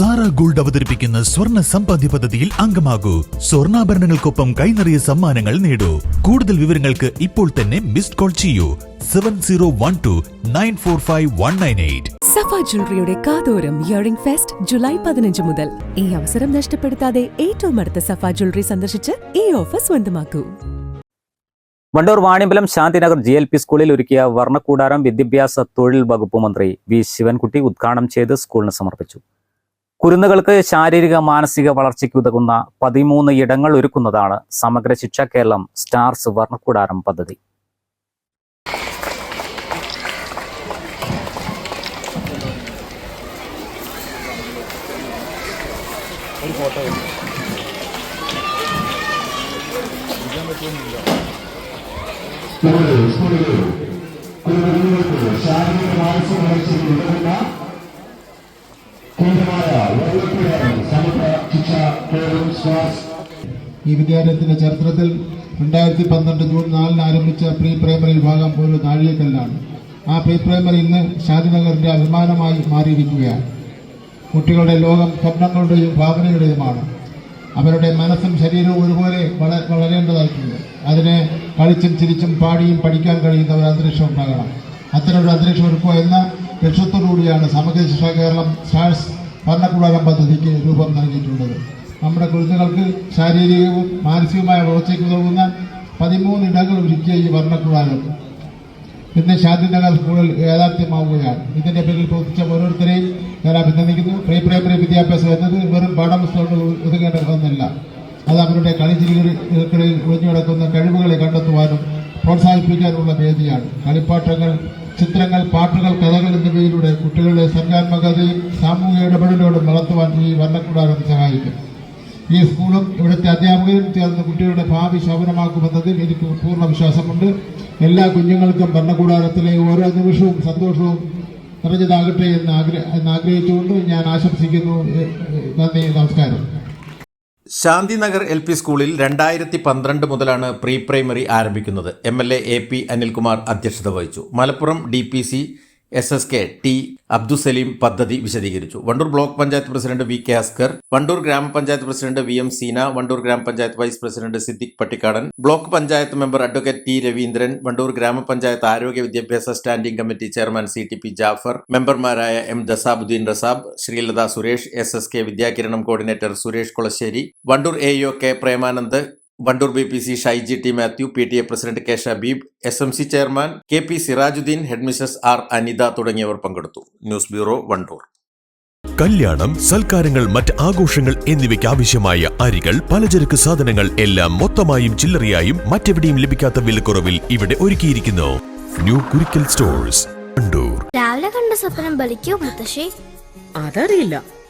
Sara gold അവതരിപ്പിക്കുന്ന സ്വർണ സമ്പാദ്യ പദ്ധതിയിൽ അംഗമാകൂ. സ്വർണാഭരണങ്ങൾക്കൊപ്പം കൈനിറിയ സമ്മാനങ്ങൾ നേടൂ. കൂടുതൽ വിവരങ്ങൾക്ക് ഇപ്പോൾ തന്നെ മിസ്ഡ് കോൾ ചെയ്യൂ. Seven zero one two nine four five one nine eight. Safa ജ്വല്ലറിയുടെ കാതോരം ഇയറിംഗ് ഫെസ്റ്റ് ജൂലൈ പതിനഞ്ച് മുതൽ. ഈ അവസരം നഷ്ടപ്പെടുത്താതെ ഏറ്റവും അടുത്ത സഫ ജ്വല്ലറി സന്ദർശിച്ച് ഈ ഓഫർ സ്വന്തമാക്കൂ. Wandoor Vanimbalam Shantinagar G L P സ്കൂളിൽ ഒരുക്കിയ വർണക്കൂടാരം വിദ്യാഭ്യാസ തൊഴിൽ വകുപ്പ് മന്ത്രി വി ശിവൻകുട്ടി ഉദ്ഘാടനം ചെയ്ത് സ്കൂളിന് സമർപ്പിച്ചു. കുരുന്നുകൾക്ക് ശാരീരിക മാനസിക വളർച്ചയ്ക്ക് ഉതകുന്ന പതിമൂന്ന് ഇടങ്ങൾ ഒരുക്കുന്നതാണ് സമഗ്ര ശിക്ഷ കേരളം സ്റ്റാർസ് കൂടാരം പദ്ധതി. ശാരീരിക മാനസിക വളർച്ചയ്ക്ക് ഉതകുന്ന ഈ വിദ്യാലയത്തിന്റെ ചരിത്രത്തിൽ രണ്ടായിരത്തി പന്ത്രണ്ട് ജൂൺ നാലിന് ആരംഭിച്ച പ്രീ പ്രൈമറി വിഭാഗം ഒരു നാഴികക്കല്ലാണ് ആ പ്രീ പ്രൈമറി ഇന്ന് ശാന്തിനഗറിന്റെ അഭിമാനമായി മാറിയിരിക്കുകയാണ്. കുട്ടികളുടെ ലോകം സ്വപ്നങ്ങളുടെയും ഭാവനയുടെയുമാണ്. അവരുടെ മനസ്സും ശരീരവും ഒരുപോലെ വള വളരേണ്ടതായിട്ടുണ്ട്. അതിനെ കളിച്ചും ചിരിച്ചും പാടിയും പഠിക്കാൻ കഴിയുന്ന ഒരു അന്തരീക്ഷം ഉണ്ടാകണം. അത്തരമൊരു അന്തരീക്ഷം ഒരുക്കുക എന്ന ലക്ഷ്യത്തോടുകൂടിയാണ് സമഗ്ര ശിക്ഷ കേരളം സ്റ്റാർസ് ഭരണകൂടാരം പദ്ധതിക്ക് രൂപം നൽകിയിട്ടുള്ളത്. നമ്മുടെ കുരുന്നുകൾക്ക് ശാരീരികവും മാനസികവുമായ വളർച്ചയ്ക്ക് ഉതകുന്ന പതിമൂന്ന് ഇടങ്ങൾ ഒരുക്കിയ ഈ ഭരണകൂടകം ഇന്ന് ശാന്തിനഗർ സ്കൂളിൽ യാഥാർത്ഥ്യമാവുകയാണ്. ഇതിന്റെ പേരിൽ പ്രവർത്തിച്ച ഓരോരുത്തരെയും ഞാൻ അഭിനന്ദിക്കുന്നു. പ്രീ പ്രൈമറി വിദ്യാഭ്യാസം എന്നത് വെറും പാഠപുസ്തകങ്ങൾ ഒതുങ്ങേണ്ട അത് അവരുടെ കളിച്ചിരികളിൽ ഒഴിഞ്ഞു കിടക്കുന്ന കഴിവുകളെ കണ്ടെത്തുവാനും പ്രോത്സാഹിപ്പിക്കാനുള്ള വേദിയാണ്. കളിപ്പാട്ടങ്ങൾ ചിത്രങ്ങൾ പാട്ടുകൾ കഥകൾ എന്നിവയിലൂടെ കുട്ടികളുടെ സർഗാത്മകതയും സാമൂഹിക ഇടപെടലുകളും വളർത്തുവാൻ ഈ വർണക്കൂടാരം സഹായിക്കും. ഈ സ്കൂളും ഇവിടുത്തെ അധ്യാപകരും ചേർന്ന് കുട്ടികളുടെ ഭാവി ശോഭനമാക്കുമെന്നതിൽ എനിക്ക് പൂർണ വിശ്വാസമുണ്ട്. എല്ലാ കുഞ്ഞുങ്ങൾക്കും ഭരണകൂടാരത്തിലെ ഓരോ നിമിഷവും സന്തോഷവും നിറഞ്ഞതാകട്ടെ എന്ന് ആഗ്രഹ എന്ന് ആഗ്രഹിച്ചുകൊണ്ട് ഞാൻ ആശംസിക്കുന്നു. നന്ദി നമസ്കാരം. ശാന്തിനഗർ എൽ പി സ്കൂളിൽ രണ്ടായിരത്തി പന്ത്രണ്ട് മുതലാണ് പ്രീ പ്രൈമറി ആരംഭിക്കുന്നത്. M L A A P Anilkumar അധ്യക്ഷത വഹിച്ചു. Malappuram D P C S S K T Abdusaleem പദ്ധതി വിശദീകരിച്ചു. Wandoor block panchayat president V K Askar Wandoor gramapanchayat president V M Seena Wandoor gramapanchayat vice president Siddiq Pattikkadan block panchayat member advocate T Raveendran Wandoor gramapanchayat ആരോഗ്യ വിദ്യാഭ്യാസ standing committee chairman C T P Jafar മെമ്പർമാരായ M Dasabuddeen Rasab Sreelatha Suresh S S K Vidyakiranam coordinator Suresh Kolassery Wandoor A O K Premanand Wandoor B P C Shaiji T Mathew P T A president K Shabeeb S M C chairman K P Sirajuddeen headmistress R Anitha തുടങ്ങിയവർ പങ്കെടുത്തു. News bureau Wandoor. കല്യാണം സൽക്കാരങ്ങൾ മറ്റ് ആഘോഷങ്ങൾ എന്നിവയ്ക്ക് ആവശ്യമായ അരികൾ പലചരക്ക് സാധനങ്ങൾ എല്ലാം മൊത്തമായും ചില്ലറയായും മറ്റെവിടെയും ലഭിക്കാത്ത വിലക്കുറവിൽ ഇവിടെ ഒരുക്കിയിരിക്കുന്നു. ന്യൂ കുരിക്കൽ സ്റ്റോഴ്സ് രാവിലെ കണ്ട സ്വപ്നം ബലിക്കോ മുത്തശ്ശി? അതറിയില്ല.